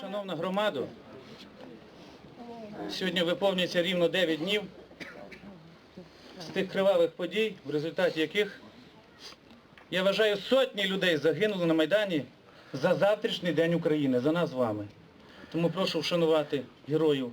Шановна громадо, сьогодні виповнюється рівно 9 днів з тих кривавих подій, в результаті яких, я вважаю, сотні людей загинули на Майдані за завтрашній день України, за нас з вами. Тому прошу вшанувати героїв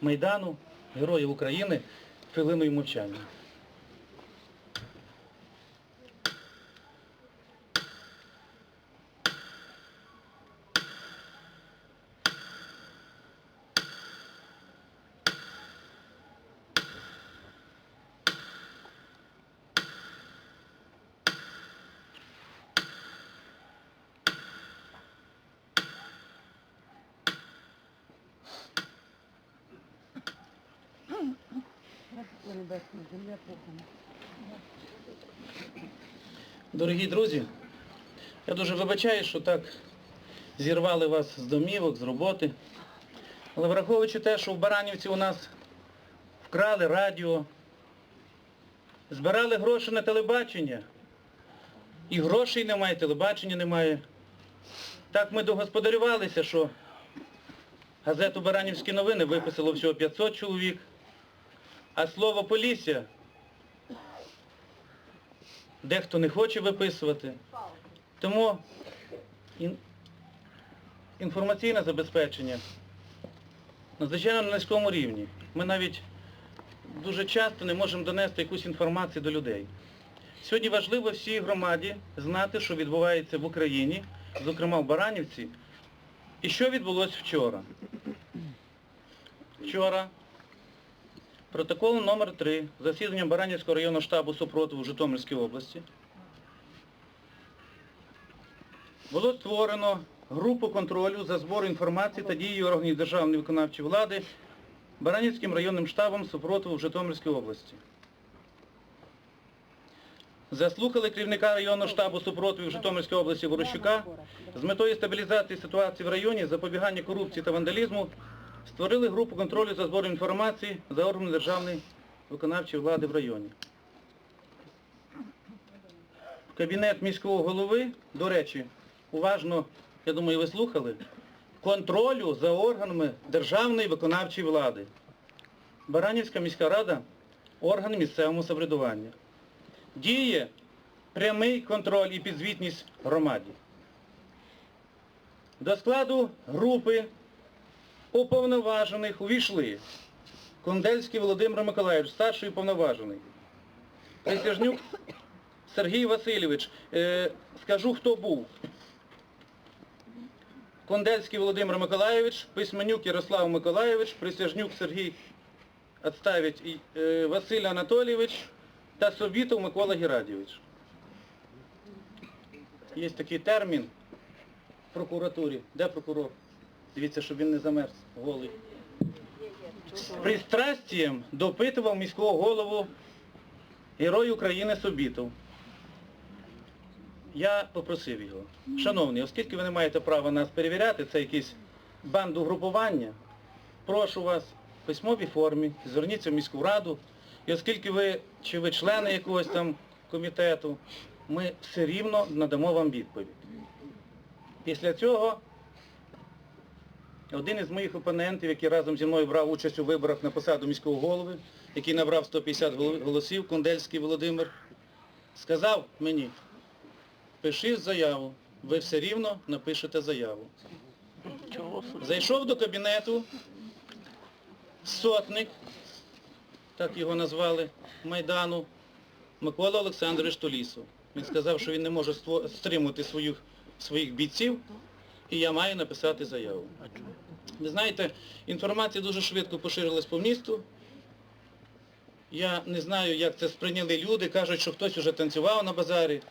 Майдану, героїв України хвилиною мовчання. Дорогі друзі, я дуже вибачаю, що так зірвали вас з домівок, з роботи. Але враховуючи те, що в Баранівці у нас вкрали радіо, збирали гроші на телебачення, і грошей немає, телебачення немає. Так ми догосподарювалися, що газету Баранівські новини виписало всього 500 чоловік, а слово Полісся дехто не хоче виписувати. Тому інформаційне забезпечення надзвичайно на низькому рівні. Ми навіть дуже часто не можемо донести якусь інформацію до людей. Сьогодні важливо всій громаді знати, що відбувається в Україні, зокрема в Баранівці, і що відбулося вчора. Вчора Протокол номер 3 засідання Баранівського районного штабу супротиву в Житомирській області було створено групу контролю за збор інформації та дії органів державної виконавчої влади Баранівським районним штабом супротиву в Житомирській області. Заслухали керівника районного штабу супротиву в Житомирській області Ворощука з метою стабілізації ситуації в районі, запобігання корупції та вандалізму створили групу контролю за збором інформації за органи державної виконавчої влади в районі. Кабінет міського голови, до речі, уважно, я думаю, ви слухали, контролю за органами державної виконавчої влади. Баранівська міська рада орган місцевого самоврядування. Діє прямий контроль і підзвітність громаді. До складу групи уповноважених увійшли Кондельський Володимир Миколаївич, старший уповноважений. Присяжнюк Сергій Васильович. Е, скажу, хто був. Кондельський Володимир Миколаївич, Письменюк Ярослав Миколаївич, Присяжнюк Сергій отставить, е, Василь Анатолійович та Собітов Микола Герадійович. Є такий термін в прокуратурі. Де прокурор? Дивіться, щоб він не замерз голий. З пристрастієм допитував міського голову Герой України Собітов. Я попросив його, шановний, оскільки ви не маєте права нас перевіряти, це якесь бандугрупування, прошу вас в письмовій формі, зверніться в міську раду, і оскільки ви, чи ви члени якогось там комітету, ми все рівно надамо вам відповідь. Після цього один із моїх опонентів, який разом зі мною брав участь у виборах на посаду міського голови, який набрав 150 голосів, Кондельський Володимир, сказав мені, пиши заяву, ви все рівно напишете заяву. Зайшов до кабінету сотник, так його назвали, Майдану, Микола Олександрович Толісов. Він сказав, що він не може стримувати своїх, своїх бійців, і я маю написати заяву. Ви знаєте, інформація дуже швидко поширилась по місту. Я не знаю, як це сприйняли люди, кажуть, що хтось уже танцював на базарі.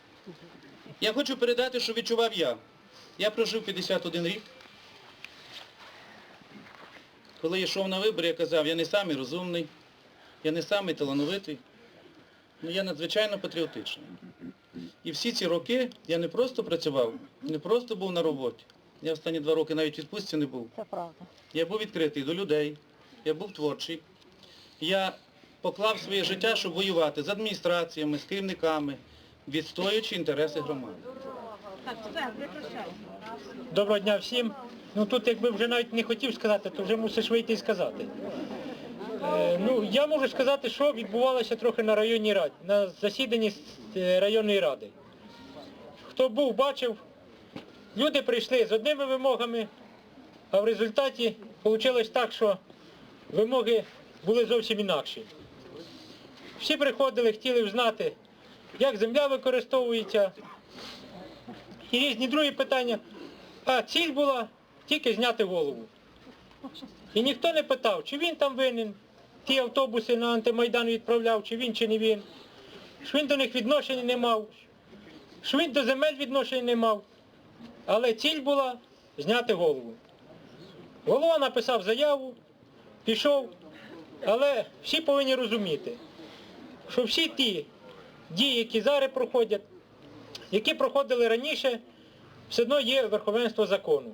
Я хочу передати, що відчував я. Я прожив 51 рік. Коли я йшов на вибори, я казав, я не самий розумний, я не самий талановитий, але я надзвичайно патріотичний. І всі ці роки я не просто працював, не просто був на роботі. Я останні два роки навіть відпустці не був. Це правда. Я був відкритий до людей, я був творчий. Я поклав своє життя, щоб воювати з адміністраціями, з керівниками, відстоюючи інтереси громади. Доброго дня всім. Ну тут якби вже навіть не хотів сказати, то вже мусиш вийти і сказати. Е, ну, я можу сказати, що відбувалося трохи на районній раді, на засіданні е, районної ради. Хто був, бачив, люди прийшли з одними вимогами, а в результаті вийшло так, що вимоги були зовсім інакші. Всі приходили, хотіли знати, як земля використовується, і різні другі питання. А ціль була тільки зняти голову. І ніхто не питав, чи він там винен, ті автобуси на антимайдан відправляв, чи він, чи не він, що він до них відношення не мав, що він до земель відношення не мав. Але ціль була зняти голову. Голова написав заяву, пішов, але всі повинні розуміти, що всі ті дії, які зараз проходять, які проходили раніше, все одно є верховенство закону.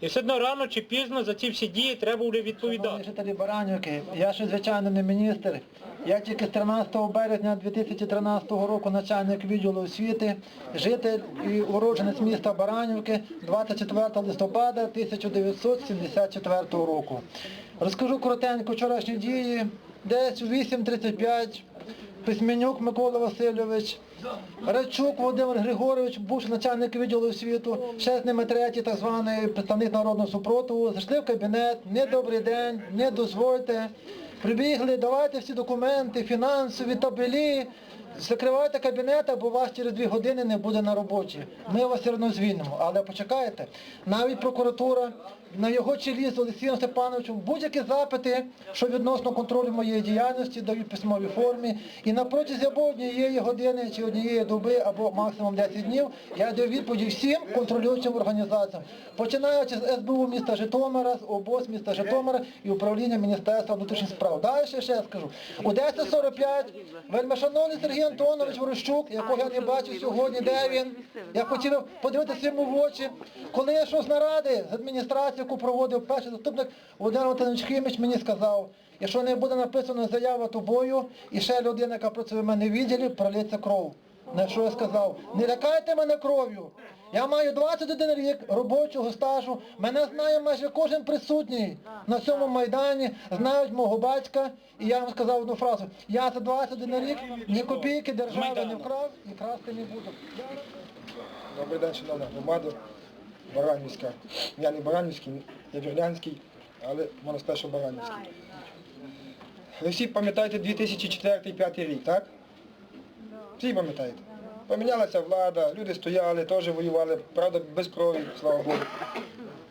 І все одно рано чи пізно за ці всі дії треба буде Шановні відповідати. жителі Баранівки, я ще звичайно не міністр. Я тільки з 13 березня 2013 року начальник відділу освіти, житель і уродженець міста Баранівки 24 листопада 1974 року. Розкажу коротенько вчорашні дії. Десь у 8.35 Письменюк Микола Васильович, Рачук Володимир Григорович, бувший начальник відділу освіту, ще з ними третій, так званий представник народного супротиву, зайшли в кабінет, не добрий день, не дозвольте. Прибігли, давайте всі документи, фінансові табелі, закривайте кабінет, або вас через дві години не буде на роботі. Ми вас все одно звільнимо. Але почекайте, навіть прокуратура на його чолі з Олексієм Степановичем будь-які запити, що відносно контролю моєї діяльності, дають в письмовій формі. І на протязі або однієї години чи однієї доби, або максимум 10 днів, я даю відповіді всім контролюючим організаціям, починаючи з СБУ міста Житомира, з ОБОС міста Житомира і управління Міністерства внутрішніх справ. Далі ще скажу. У 10.45 вельмишановний Сергій Антонович Ворощук, якого я не бачу сьогодні, де він. Я хотів подивитися йому в очі. Коли я з наради з адміністрації, яку проводив перший заступник Володимир Валентинович Химич, мені сказав, якщо не буде написано заява тобою, і ще людина, яка працює в мене в відділі, пролється кров. На що я сказав? Не лякайте мене кров'ю. Я маю 21 рік робочого стажу. Мене знає майже кожен присутній на цьому майдані, знають мого батька. І я вам сказав одну фразу. Я за 21 рік ні копійки держави не вкрав і красти не буду. Добрий день, шановна громада, Баранівська. Я не Баранівський, я Вірлянський, але можна сказати, що Баранівський. Ви всі пам'ятаєте 2004-2005 рік, так? Всі пам'ятаєте? Помінялася влада, люди стояли, теж воювали, правда, без крові, слава Богу.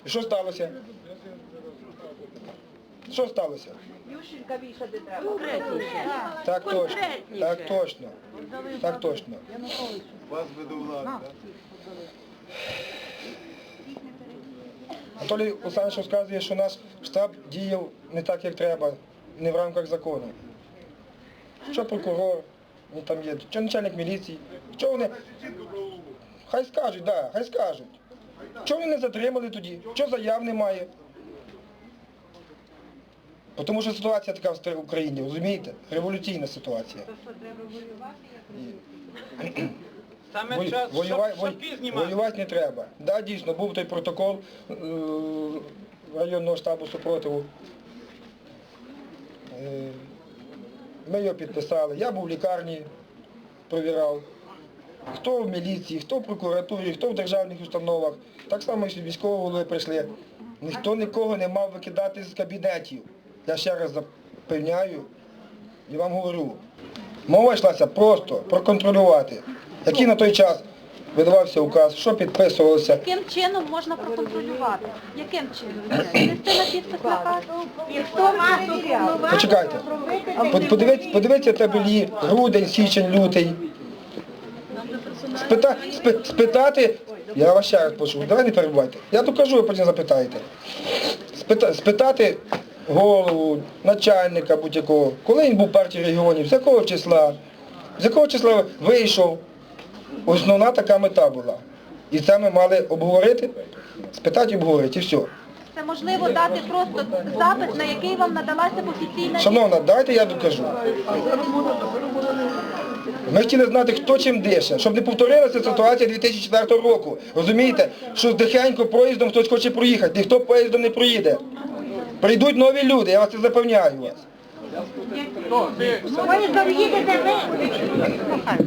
І що сталося? Що сталося? Ющенка вішати треба. Так точно, так точно, так точно. Анатолій Олександрович розказує, що наш штаб діяв не так, як треба, не в рамках закону. Що прокурор, він там є, що начальник міліції, що вони. Хай скажуть, да, хай скажуть. Чого вони не затримали тоді? Чого заяв немає? Тому що ситуація така в Україні, розумієте? Революційна ситуація. Саме Вой- час, воювати, щоб, щоб вой- знімати. воювати не треба. Да, дійсно, був той протокол е, районного штабу супротиву. Е, Ми його підписали. Я був в лікарні, провірав. Хто в міліції, хто в прокуратурі, хто в державних установах. Так само і військові голови прийшли. Ніхто нікого не мав викидати з кабінетів. Я ще раз запевняю і вам говорю. Мова йшлася просто проконтролювати. Який на той час видавався указ, що підписувалося. Яким чином можна проконтролювати? Яким чином? На підпис? І хто? Почекайте. Под- Подивіться, подивіться табелі, грудень, січень, лютий. Спита, спи- спитати, я вас ще раз прошу, давай не перебувайте. Я докажу, ви потім запитаєте. Спита, спитати голову, начальника будь-якого, коли він був в партії регіонів, з якого числа, з якого числа вийшов. Основна така мета була. І це ми мали обговорити, спитати обговорити, і все. Це можливо дати просто запит, на який вам надалася б офіційна Шановна, дайте я докажу. Ми хотіли знати, хто чим дише, щоб не повторилася ситуація 2004 року. Розумієте, що тихенько проїздом хтось хоче проїхати, ніхто поїздом не проїде. Прийдуть нові люди, я вас це запевняю вас. Ви.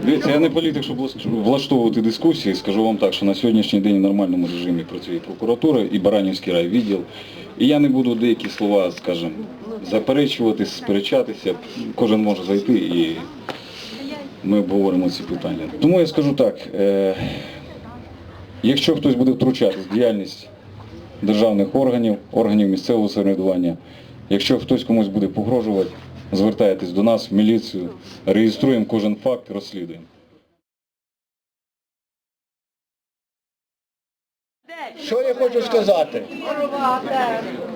Дивіться, я не політик, щоб влаштовувати дискусії. Скажу вам так, що на сьогоднішній день в нормальному режимі працює прокуратура, і Баранівський райвідділ. І я не буду деякі слова, скажімо, заперечувати, сперечатися. Кожен може зайти і ми обговоримо ці питання. Тому я скажу так, е, якщо хтось буде втручатись в діяльність державних органів, органів місцевого самоврядування, якщо хтось комусь буде погрожувати, звертайтесь до нас в міліцію, реєструємо кожен факт, розслідуємо. Що я хочу сказати?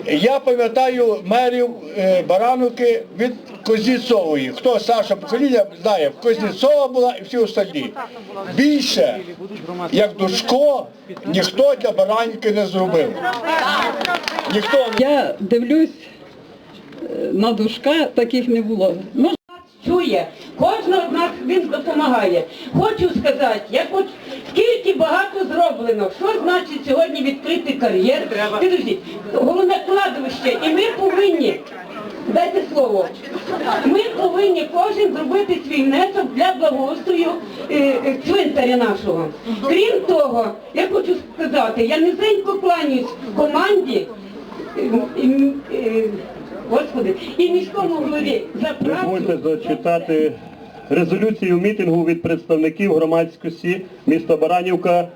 Я пам'ятаю мерів е, Барановки від Кузнєцової. Хто Саша покоління знає, Кузнєцова була і всі остальні. Більше, як Душко, ніхто для Баранівки не зробив. Ніхто Я дивлюсь на дужка, таких не було. Ну, чує, кожного з нас він допомагає. Хочу сказати, я хоч скільки багато зроблено, що значить сьогодні відкрити кар'єр. Підождіть, головне кладовище, і ми повинні, дайте слово, ми повинні кожен зробити свій внесок для благоустрою е, е, цвинтаря нашого. Крім того, я хочу сказати, я низенько кланяюсь команді. Господи, і міському голові за працю. Дозвольте зачитати резолюцію мітингу від представників громадськості міста Баранівка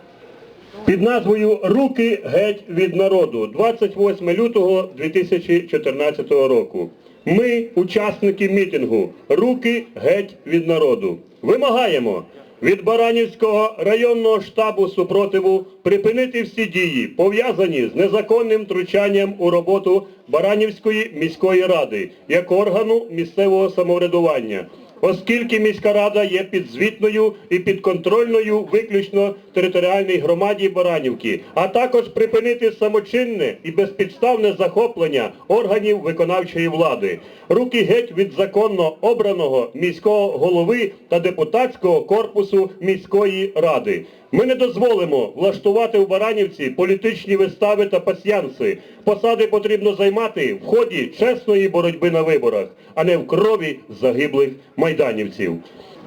під назвою Руки геть від народу 28 лютого 2014 року. Ми, учасники мітингу, руки геть від народу. Вимагаємо від Баранівського районного штабу супротиву припинити всі дії, пов'язані з незаконним втручанням у роботу Баранівської міської ради як органу місцевого самоврядування оскільки міська рада є підзвітною і підконтрольною виключно територіальній громаді Баранівки, а також припинити самочинне і безпідставне захоплення органів виконавчої влади. Руки геть від законно обраного міського голови та депутатського корпусу міської ради. Ми не дозволимо влаштувати в Баранівці політичні вистави та пасьянси. Посади потрібно займати в ході чесної боротьби на виборах, а не в крові загиблих майданівців.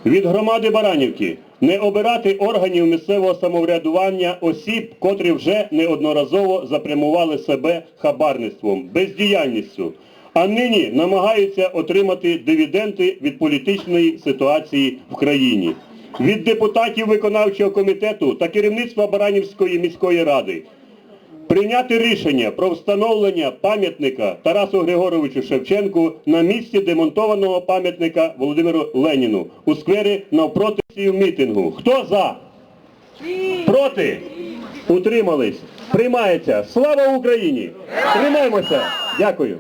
Від громади Баранівки не обирати органів місцевого самоврядування осіб, котрі вже неодноразово запрямували себе хабарництвом, бездіяльністю, а нині намагаються отримати дивіденди від політичної ситуації в країні від депутатів виконавчого комітету та керівництва Баранівської міської ради прийняти рішення про встановлення пам'ятника Тарасу Григоровичу Шевченку на місці демонтованого пам'ятника Володимиру Леніну у сквері навпроти мітингу. Хто за? Проти? Утримались. Приймається. Слава Україні! Тримаємося! Дякую.